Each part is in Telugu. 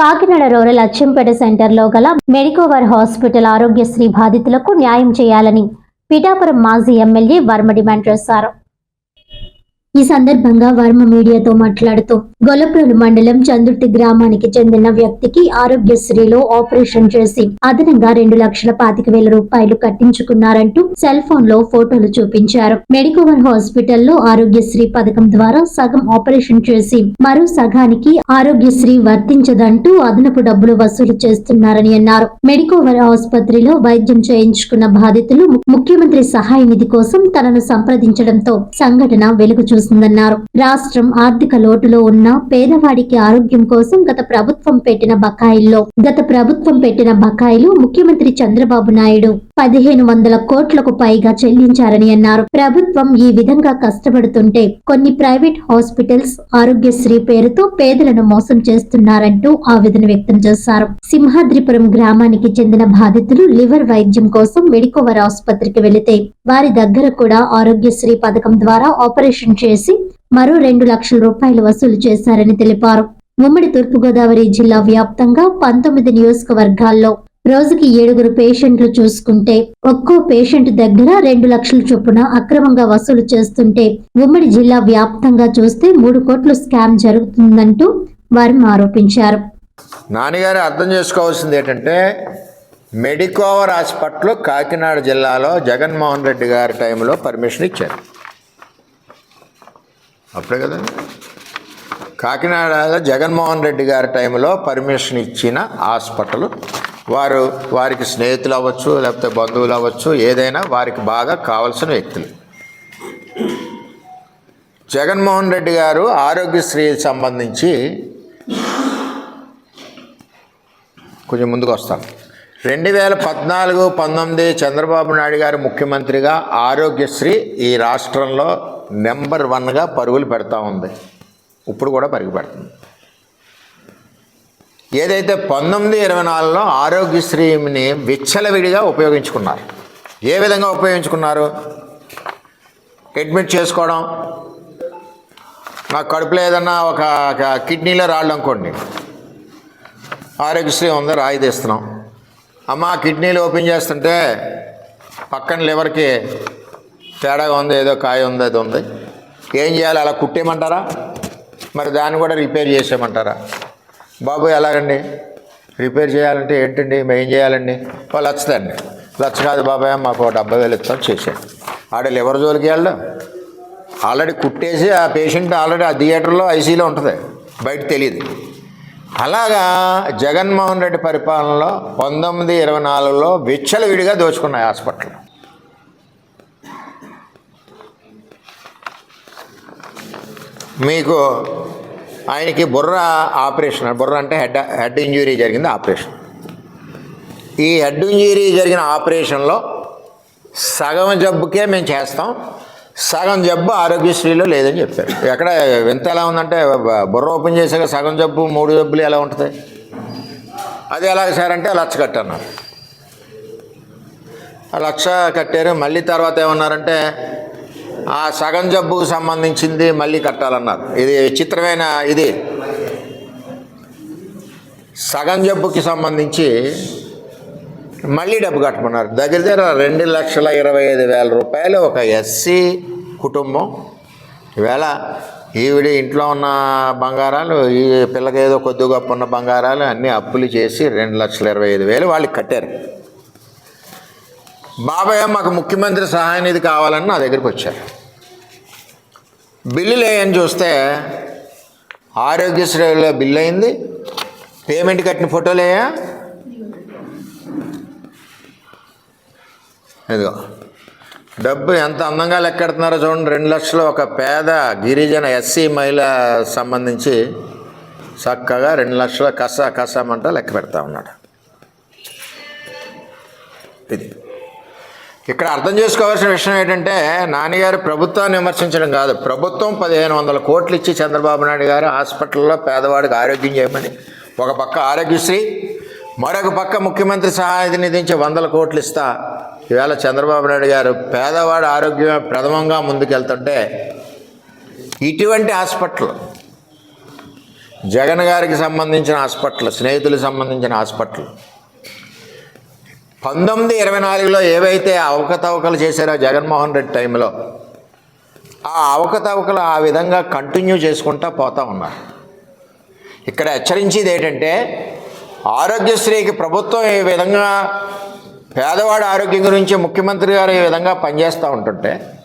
కాకినాడ రూరల్ అచ్చంపేట సెంటర్లో గల మెడికోవర్ హాస్పిటల్ ఆరోగ్యశ్రీ బాధితులకు న్యాయం చేయాలని పిఠాపురం మాజీ ఎమ్మెల్యే వర్మ డిమాండ్ చేశారు. ఈ సందర్భంగా వర్మ మీడియాతో మాట్లాడుతూ గొల్లప్రోలు మండలం చందుర్తి గ్రామానికి చెందిన వ్యక్తికి ఆరోగ్యశ్రీలో ఆపరేషన్ చేసి అదనంగా రెండు లక్షల పాతిక వేల రూపాయలు కట్టించుకున్నారంటూ సెల్ ఫోన్లో ఫోటోలు చూపించారు. మెడికోవర్ హాస్పిటల్లో ఆరోగ్యశ్రీ పథకం ద్వారా సగం ఆపరేషన్ చేసి మరో సగానికి ఆరోగ్యశ్రీ వర్తించదంటూ అదనపు డబ్బులు వసూలు చేస్తున్నారని అన్నారు. మెడికోవర్ ఆసుపత్రిలో వైద్యం చేయించుకున్న బాధితులు ముఖ్యమంత్రి సహాయ నిధి కోసం తనను సంప్రదించడంతో సంఘటన వెలుగు చూసిందన్నారు రాష్ట్రం ఆర్థిక లోటులో ఉన్న పేదవాడికి ఆరోగ్యం కోసం గత ప్రభుత్వం పెట్టిన బకాయిల్లో గత ప్రభుత్వం పెట్టిన బకాయిలు ముఖ్యమంత్రి చంద్రబాబు నాయుడు పదిహేను వందల కోట్లకు పైగా చెల్లించారని అన్నారు. ప్రభుత్వం ఈ విధంగా కష్టపడుతుంటే కొన్ని ప్రైవేట్ హాస్పిటల్స్ ఆరోగ్యశ్రీ పేరుతో పేదలను మోసం చేస్తున్నారంటూ ఆవేదన వ్యక్తం చేశారు. సింహాద్రిపురం గ్రామానికి చెందిన బాధితులు లివర్ వైద్యం కోసం మెడికోవర్ ఆసుపత్రికి వెళితే వారి దగ్గర కూడా ఆరోగ్యశ్రీ పథకం ద్వారా ఆపరేషన్ చేసి మరో రెండు లక్షల రూపాయలు వసూలు చేశారని తెలిపారు. ఉమ్మడి తూర్పుగోదావరి జిల్లా వ్యాప్తంగా పంతొమ్మిది నియోజకవర్గాల్లో రోజుకి ఏడుగురు పేషెంట్లు చూసుకుంటే ఒక్కో పేషెంట్ దగ్గర రెండు లక్షల చొప్పున అక్రమంగా వసూలు చేస్తుంటే ఉమ్మడి జిల్లా వ్యాప్తంగా చూస్తే మూడు కోట్లు స్కామ్ జరుగుతుందంటూ వర్మ ఆరోపించారు. నాన్నగారు అర్థం చేసుకోవాల్సింది ఏంటంటే మెడికోవర్ హాస్పిటల్ కాకినాడ జిల్లాలో జగన్మోహన్ రెడ్డి గారి టైంలో పర్మిషన్ ఇచ్చారు. అప్పుడే కదా. కాకినాడలో జగన్మోహన్ రెడ్డి గారి టైంలో పర్మిషన్ ఇచ్చిన హాస్పిటల్. వారు వారికి స్నేహితులు అవ్వచ్చు లేకపోతే బంధువులు అవ్వచ్చు ఏదైనా వారికి బాగా కావలసిన వ్యక్తులు. జగన్మోహన్ రెడ్డి గారు ఆరోగ్యశ్రీ సంబంధించి కొంచెం ముందుకు వస్తాను. రెండు వేల పద్నాలుగు పంతొమ్మిది చంద్రబాబు నాయుడు గారు ముఖ్యమంత్రిగా ఆరోగ్యశ్రీ ఈ రాష్ట్రంలో నెంబర్ వన్గా పరుగులు పెడతా ఉంది. ఇప్పుడు కూడా పరుగు పెడుతుంది. ఏదైతే పంతొమ్మిది ఇరవై నాలుగులో ఆరోగ్యశ్రీని విచ్చలవిడిగా ఉపయోగించుకున్నారు ఏ విధంగా ఉపయోగించుకున్నారు? అడ్మిట్ చేసుకోవడం నాకు కడుపులో ఏదన్నా ఒక కిడ్నీలో రాళ్ళు అనుకోండి ఆరోగ్యశ్రీ ఉంది? రాయి తీస్తున్నాం. అమ్మ కిడ్నీలు ఓపెన్ చేస్తుంటే పక్కన లివర్కి తేడాగా ఉంది ఏదో కాయ ఉంది అది ఉంది. ఏం చేయాలి అలా కుట్టేయమంటారా? మరి దాన్ని కూడా రిపేర్ చేసేయమంటారా? బాబు ఎలాగండి? రిపేర్ చేయాలంటే ఏంటండి? మేము ఏం చేయాలండి? వాళ్ళు వచ్చదండి లచ్చ కాదు బాబాయ్ మాకు డెబ్బై వేలు ఇస్తాం చేసాడు ఆడ లివర్ జోలికి వెళ్ళడం. ఆల్రెడీ కుట్టేసి ఆ పేషెంట్ ఆల్రెడీ ఆ థియేటర్లో ఐసీలో ఉంటుంది. బయట తెలియదు అలాగా జగన్మోహన్ రెడ్డి పరిపాలనలో పంతొమ్మిది ఇరవై నాలుగులో విచ్చలవిడిగా దోచుకున్నాయి హాస్పిటల్. మీకు ఆయనకి బుర్ర ఆపరేషన్ బుర్ర అంటే హెడ్ హెడ్ ఇంజురీ జరిగింది ఆపరేషన్. ఈ హెడ్ ఇంజురీ జరిగిన ఆపరేషన్లో సగం జబ్బుకే మేము చేస్తాం సగం జబ్బు ఆరోగ్యశ్రీలో లేదని చెప్పారు. ఎక్కడ వింత ఎలా ఉందంటే బుర్ర ఓపెన్ చేశాక సగం జబ్బు మూడు జబ్బులు ఎలా ఉంటుంది? అది ఎలాగ సార్ అంటే లక్ష కట్టన్నారు ఆ లక్ష కట్టారు మళ్ళీ తర్వాత ఏమన్నారంటే ఆ సగం జబ్బుకు సంబంధించింది మళ్ళీ కట్టాలన్నారు. ఇది విచిత్రమైన ఇది. సగం జబ్బుకి సంబంధించి మళ్ళీ డబ్బు కట్టమన్నారు దగ్గర దగ్గర రెండు లక్షల ఇరవై ఐదు వేల రూపాయలు ఒక ఎస్సీ కుటుంబం. ఈవేళ ఈవిడ ఇంట్లో ఉన్న బంగారాలు ఈ పిల్లకి ఏదో కొద్ది గొప్ప ఉన్న బంగారాలు అన్నీ అప్పులు చేసి రెండు లక్షల ఇరవై ఐదు వేలు వాళ్ళకి కట్టారు. బాబాయ్ మాకు ముఖ్యమంత్రి సహాయ నిధి కావాలని నా దగ్గరికి వచ్చారు. బిల్లులు వేయని చూస్తే ఆరోగ్యశ్రీలో బిల్లు అయింది. పేమెంట్ కట్టిన ఫోటోలేయా? ఇదిగో. డబ్బు ఎంత అందంగా లెక్కెడుతున్నారో చూడండి. రెండు లక్షలు ఒక పేద గిరిజన ఎస్సీ మహిళ సంబంధించి చక్కగా రెండు లక్షల కస కసమంట లెక్క పెడతా ఉన్నాడు. ఇది. ఇక్కడ అర్థం చేసుకోవాల్సిన విషయం ఏంటంటే నాన్నగారు ప్రభుత్వాన్ని విమర్శించడం కాదు. ప్రభుత్వం పదిహేను వందల కోట్లు ఇచ్చి చంద్రబాబు నాయుడు గారు హాస్పిటల్లో పేదవాడికి ఆరోగ్యం చేయమని. ఒక పక్క ఆరోగ్యశ్రీ మరొక పక్క ముఖ్యమంత్రి సహాయ నిధించి వందల కోట్లు ఇస్తా. ఈవేళ చంద్రబాబు నాయుడు గారు పేదవాడి ఆరోగ్యమే ప్రథమంగా ముందుకెళ్తుంటే ఇటువంటి హాస్పిటల్ జగన్ గారికి సంబంధించిన హాస్పిటల్ స్నేహితులకు సంబంధించిన హాస్పిటల్ పంతొమ్మిది ఇరవై నాలుగులో ఏవైతే అవకతవకలు చేశారో జగన్మోహన్ రెడ్డి టైంలో ఆ అవకతవకలు ఆ విధంగా కంటిన్యూ చేసుకుంటా పోతా ఉన్నారు. ఇక్కడ హెచ్చరించేది ఏంటంటే ఆరోగ్యశ్రీకి ప్రభుత్వం ఏ విధంగా పేదవాడి ఆరోగ్యం గురించి ముఖ్యమంత్రి గారు ఈ విధంగా పనిచేస్తూ ఉంటుంటే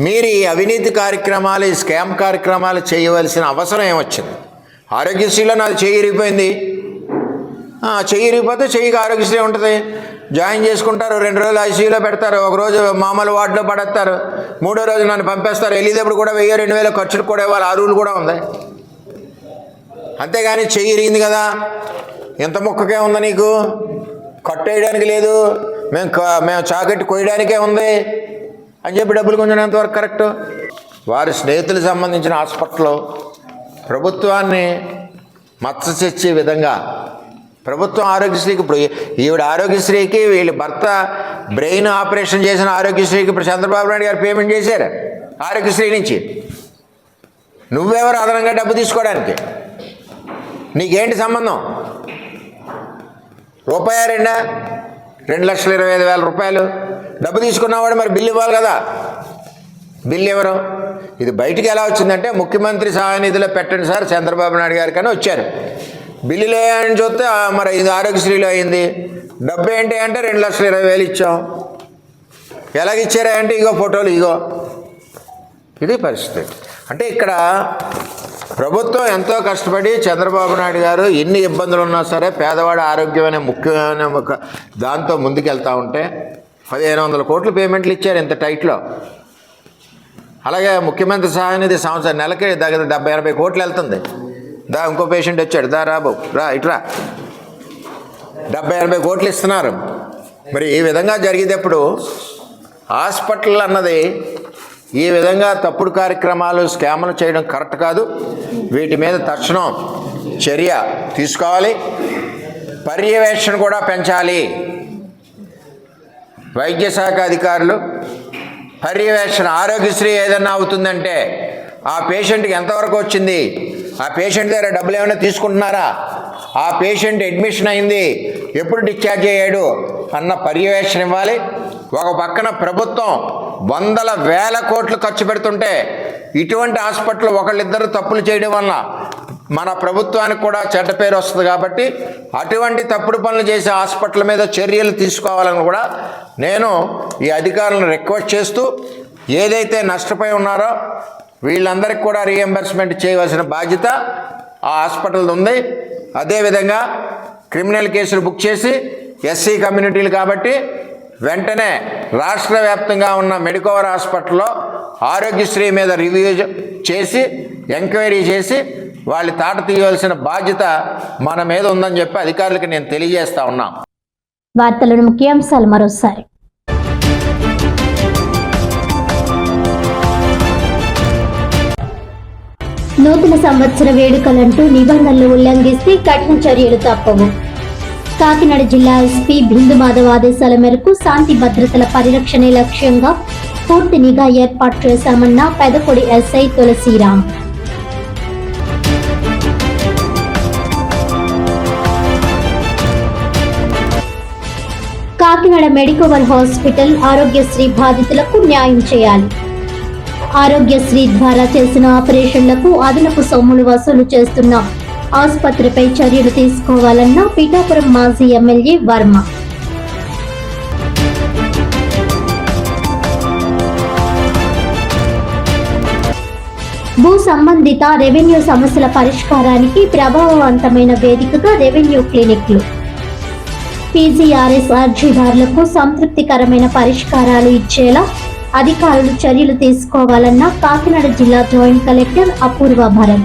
మీరు ఈ అవినీతి కార్యక్రమాలు ఈ స్కామ్ కార్యక్రమాలు చేయవలసిన అవసరం ఏమొచ్చింది? ఆరోగ్యశ్రీలో నాది చేయిరిగిపోయింది చేయిరిగిపోతే ఆ, చెయ్యి చెయ్యికి ఆరోగ్యశ్రీ ఉంటుంది. జాయిన్ చేసుకుంటారు రెండు రోజులు ఐసీయూలో పెడతారు ఒక రోజు మామూలు వార్డులో పడేస్తారు మూడో రోజు నన్ను పంపేస్తారు. వెళ్ళేటప్పుడు కూడా వెయ్యి రెండు వేల ఖర్చులు కూడా ఇవ్వాలి ఆ రూల్ కూడా ఉంది. అంతేగాని చెయ్యి ఇరిగింది కదా. ఎంత మొక్కకే ఉంది నీకు? కట్టేయడానికి లేదు. మేము మేము చాకెట్ కొయ్యడానికే ఉంది. అని చెప్పి డబ్బులు కొంచెం ఎంతవరకు కరెక్ట్. వారి స్నేహితులకు సంబంధించిన హాస్పిటల్ ప్రభుత్వాన్ని మచ్చ తెచ్చే విధంగా ప్రభుత్వం ఆరోగ్యశ్రీకి ఇప్పుడు ఈవిడ ఆరోగ్యశ్రీకి వీళ్ళ భర్త బ్రెయిన్ ఆపరేషన్ చేసిన ఆరోగ్యశ్రీకి ఇప్పుడు చంద్రబాబు నాయుడు గారు పేమెంట్ చేశారు ఆరోగ్యశ్రీ నుంచి. నువ్వెవరు అదనంగా డబ్బు తీసుకోవడానికి? నీకేంటి సంబంధం? రూపాయి రెండా? రెండు లక్షల ఇరవై ఐదు వేల రూపాయలు. డబ్బు తీసుకున్నవాడు మరి బిల్లు ఇవ్వాలి కదా. బిల్లు ఎవరు? ఇది బయటికి ఎలా వచ్చిందంటే ముఖ్యమంత్రి సహాయనిధిలో పెట్టండి సార్ చంద్రబాబు నాయుడు గారికి అని వచ్చారు. బిల్లులు అని చూస్తే మరి ఇది ఆరోగ్యశ్రీలో అయింది. డబ్బు ఏంటి అంటే రెండు లక్షల ఇరవై వేలు ఇచ్చాం. ఎలాగిచ్చారా అంటే ఇగో ఫోటోలు ఇగో. ఇది పరిస్థితి. అంటే ఇక్కడ ప్రభుత్వం ఎంతో కష్టపడి చంద్రబాబు నాయుడు గారు ఎన్ని ఇబ్బందులు ఉన్నా సరే పేదవాడి ఆరోగ్యం అనే ముఖ్యమైన ఒక దాంతో ముందుకెళ్తా ఉంటే పదిహేను వందల కోట్లు పేమెంట్లు ఇచ్చారు ఇంత టైట్లో. అలాగే ముఖ్యమంత్రి సహాయ నిధి సంవత్సరం నెలకి దగ్గర డెబ్బై ఎనభై కోట్లు వెళ్తుంది. దా ఇంకో పేషెంట్ వచ్చాడు. దా రాబు రా ఇట్రా డెబ్బై ఎనభై కోట్లు ఇస్తున్నారు. మరి ఈ విధంగా జరిగేటప్పుడు హాస్పిటల్ అన్నది ఈ విధంగా తప్పుడు కార్యక్రమాలు స్కాములు చేయడం కరెక్ట్ కాదు. వీటి మీద తక్షణం చర్య తీసుకోవాలి. పర్యవేక్షణ కూడా పెంచాలి. వైద్య శాఖ అధికారులు పర్యవేక్షణ ఆరోగ్యశ్రీ ఏదన్నా అవుతుందంటే ఆ పేషెంట్కి ఎంతవరకు వచ్చింది? ఆ పేషెంట్ దగ్గర డబ్బులు ఏమైనా తీసుకుంటున్నారా? ఆ పేషెంట్ అడ్మిషన్ అయింది. ఎప్పుడు డిశ్చార్జ్ అయ్యాడు? అన్న పర్యవేక్షణ ఇవ్వాలి. ఒక పక్కన ప్రభుత్వం వందల వేల కోట్లు ఖర్చు పెడుతుంటే ఇటువంటి హాస్పిటల్ ఒకళ్ళిద్దరు తప్పులు చేయడం వల్ల మన ప్రభుత్వానికి కూడా చెడ్డ పేరు వస్తుంది కాబట్టి అటువంటి తప్పుడు పనులు చేసే హాస్పిటల్ మీద చర్యలు తీసుకోవాలని కూడా నేను ఈ అధికారులను రిక్వెస్ట్ చేస్తూ ఏదైతే నష్టపోయి ఉన్నారో వీళ్ళందరికీ కూడా రీఎంబర్స్మెంట్ చేయవలసిన బాధ్యత ఆ హాస్పిటల్ ఉంది. అదేవిధంగా క్రిమినల్ కేసులు బుక్ చేసి ఎస్సీ కమ్యూనిటీలు కాబట్టి వెంటనే రాష్ట్ర వ్యాప్తంగా ఉన్న మెడికోవర్ హాస్పిటల్లో ఆరోగ్యశ్రీ మీద రివ్యూ చేసి ఎంక్వైరీ చేసి వాళ్ళు తాట తీయవలసిన బాధ్యత మన మీద ఉందని చెప్పి అధికారులకు నేను తెలియజేస్తా ఉన్నా. వార్తలను ముఖ్యాంశాలు మరోసారి. నూతన సంవత్సర వేడుకలంటూ నిబంధనలు ఉల్లంఘిస్తే కఠిన చర్యలు తప్పవు. కాకినాడ జిల్లా ఎస్పీ బిందు మాధవ్ ఆదేశాల మేరకు శాంతి భద్రతల పరిరక్షణే లక్ష్యంగా పూర్తి నిఘా ఏర్పాటు చేశామన్న Pedakodi SI Tulasiram. Kakinada Medicover hospital Aarogyasri బాధితులకు న్యాయం చేయాలి. ఆరోగ్యశ్రీ ద్వారా చేసిన ఆపరేషన్లకు అదనపు సొమ్ములు వసూలు చేస్తున్న ఆసుపత్రిపై చర్యలు తీసుకోవాలన్న పిఠాపురం మాజీ ఎమ్మెల్యే వర్మ. భూ సంబంధిత రెవెన్యూ సమస్యల పరిష్కారానికి ప్రభావవంతమైన వేదికగా రెవెన్యూ క్లినిక్లు. పీజీఆర్ఎస్ అర్జీదారులకు సంతృప్తికరమైన పరిష్కారాలు ఇచ్చేలా అధికారులు చర్యలు తీసుకోవాలన్న కాకినాడ జిల్లా జాయింట్ కలెక్టర్ అపూర్వ భరణ్